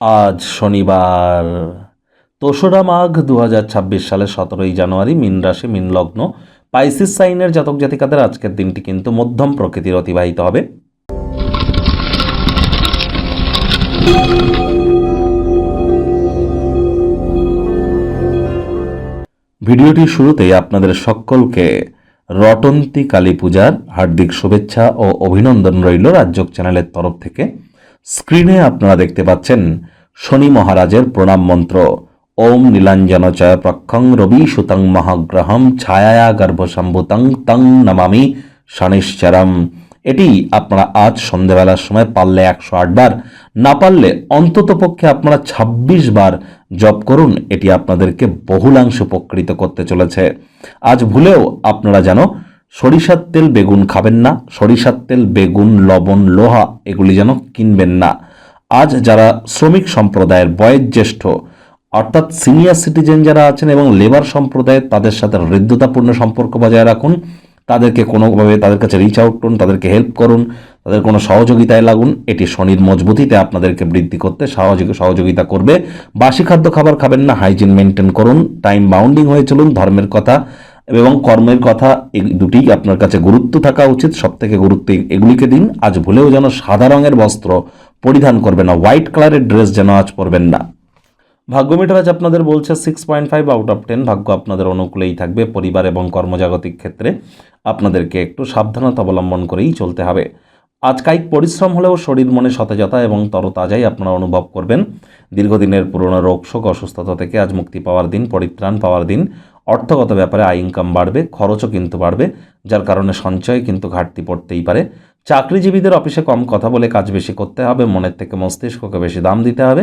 আজ শনিবার। দোসরা মাঘ দু হাজার ছাব্বিশ সালের সতেরোই জানুয়ারি, মিন রাশি, মিন লগ্ন, পাইসিস সাইনের জাতক জাতিকাদের আজকের দিনটি কিন্তু মধ্যম প্রকৃতির অতিবাহিত হবে। ভিডিওটির শুরুতেই আপনাদের সকলকে রটন্তী কালী পূজার হার্দিক শুভেচ্ছা ও অভিনন্দন রইল রাজ্যক চ্যানেলের তরফ থেকে। স্ক্রিনে আপনারা দেখতে পাচ্ছেন শনি মহারাজের প্রণাম মন্ত্র। ওম নীলাঞ্জন চয় প্রক্ষং রবি সুতং মহাগ্রহম ছায়া গর্ভসম্ভুতং তং নমামি শনিশ্চরম। এটি আপনারা আজ সন্ধেবেলার সময় পারলে একশো বার, না পারলে অন্তত পক্ষে আপনারা ২৬ বার জপ করুন, এটি আপনাদেরকে বহুলাংশ উপকৃত করতে চলেছে। আজ ভুলেও আপনারা যেন সরিষার তেল বেগুন খাবেন না, সরিষার তেল, বেগুন, লবণ, লোহা, এগুলি যেন কিনবেন না। আজ যারা শ্রমিক সম্প্রদায়ের বয়োজ্যেষ্ঠ, অর্থাৎ সিনিয়র সিটিজেন যারা আছেন এবং লেবার সম্প্রদায়ের, তাদের সাথে হৃদ্যতাপূর্ণ সম্পর্ক বজায় রাখুন। তাদেরকে কোনোভাবে তাদের কাছে রিচ আউট করুন, তাদেরকে হেল্প করুন, তাদের কোনো সহযোগিতায় লাগুন। এটি শনির মজবুতিতে আপনাদেরকে বৃদ্ধি করতে সহযোগী সহযোগিতা করবে। বাসি খাদ্য খাবার খাবেন না হাইজিন মেনটেন করুন। টাইম বাউন্ডিং হয়ে চলুন, ধর্মের কথা। এবং কর্মের কথা এই দুটি আপনার কাছে গুরুত্ব থাকা উচিত সব থেকে গুরুত্ব এগুলিকে দিন। আজ ভুলেও যেন সাদা রঙের বস্ত্র পরিধান করবেন না, হোয়াইট কালারের ড্রেস যেন আজ পরবেন না। ভাগ্য মিটার আজ আপনাদের বলছে six point five out of ten ভাগ্য আপনাদের অনুকূলেই থাকবে, পরিবার এবং কর্মজাগতিক ক্ষেত্রে আপনাদেরকে একটু সাবধানতা অবলম্বন করেই চলতে হবে। আজ কায়িক পরিশ্রম হলেও শরীর মনে সতেজতা এবং তরতাজাই আপনারা অনুভব করবেন। দীর্ঘদিনের পুরনো রোগ, শোক, অসুস্থতা থেকে আজ মুক্তি পাওয়ার দিন, পরিত্রাণ পাওয়ার দিন। অর্থগত ব্যাপারে আয় ইনকাম বাড়বে, খরচও কিন্তু বাড়বে, যার কারণে সঞ্চয় কিন্তু ঘাটতি পড়তেই পারে। চাকরিজীবীদের অফিসে কম কথা বলে কাজ বেশি করতে হবে, মনের থেকে মস্তিষ্ককে বেশি দাম দিতে হবে।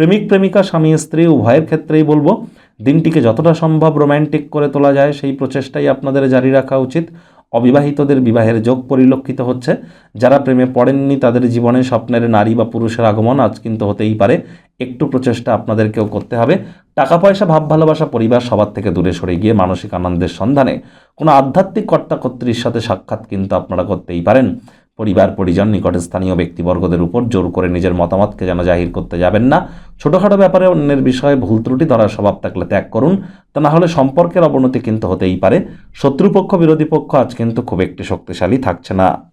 প্রেমিক, প্রেমিকা, স্বামী, স্ত্রী, উভয়ের ক্ষেত্রেই বলব, দিনটিকে যতটা সম্ভব রোম্যান্টিক করে তোলা যায়, সেই প্রচেষ্টাই আপনাদের জারি রাখা উচিত। অবিবাহিতদের বিবাহের যোগ পরিলক্ষিত হচ্ছে। যারা প্রেমে পড়েননি, তাদের জীবনে স্বপ্নের নারী বা পুরুষের আগমন আজ কিন্তু হতেই পারে। একটু প্রচেষ্টা আপনাদেরকেও করতে হবে। টাকা পয়সা ভাব ভালোবাসা পরিবার সবার থেকে দূরে সরে গিয়ে মানসিক আনন্দের সন্ধানে। কোনো আধ্যাত্মিক কর্তা কর্ত্রীর সাথে সাক্ষাৎ কিন্তু আপনারা করতেই পারেন। পরিবার, পরিজন, নিকটে স্থানীয় ব্যক্তিবর্গদের উপর জোর করে নিজের মতামতকে যেন জাহির করতে যাবেন না। ছোটোখাটো ব্যাপারে অন্যের বিষয়ে ভুল ত্রুটি ধরার স্বভাব থাকলে ত্যাগ করুন। তা না হলে সম্পর্কের অবনতি কিন্তু হতেই পারে। শত্রুপক্ষ, বিরোধী পক্ষ আজ কিন্তু খুব একটি শক্তিশালী থাকছে না।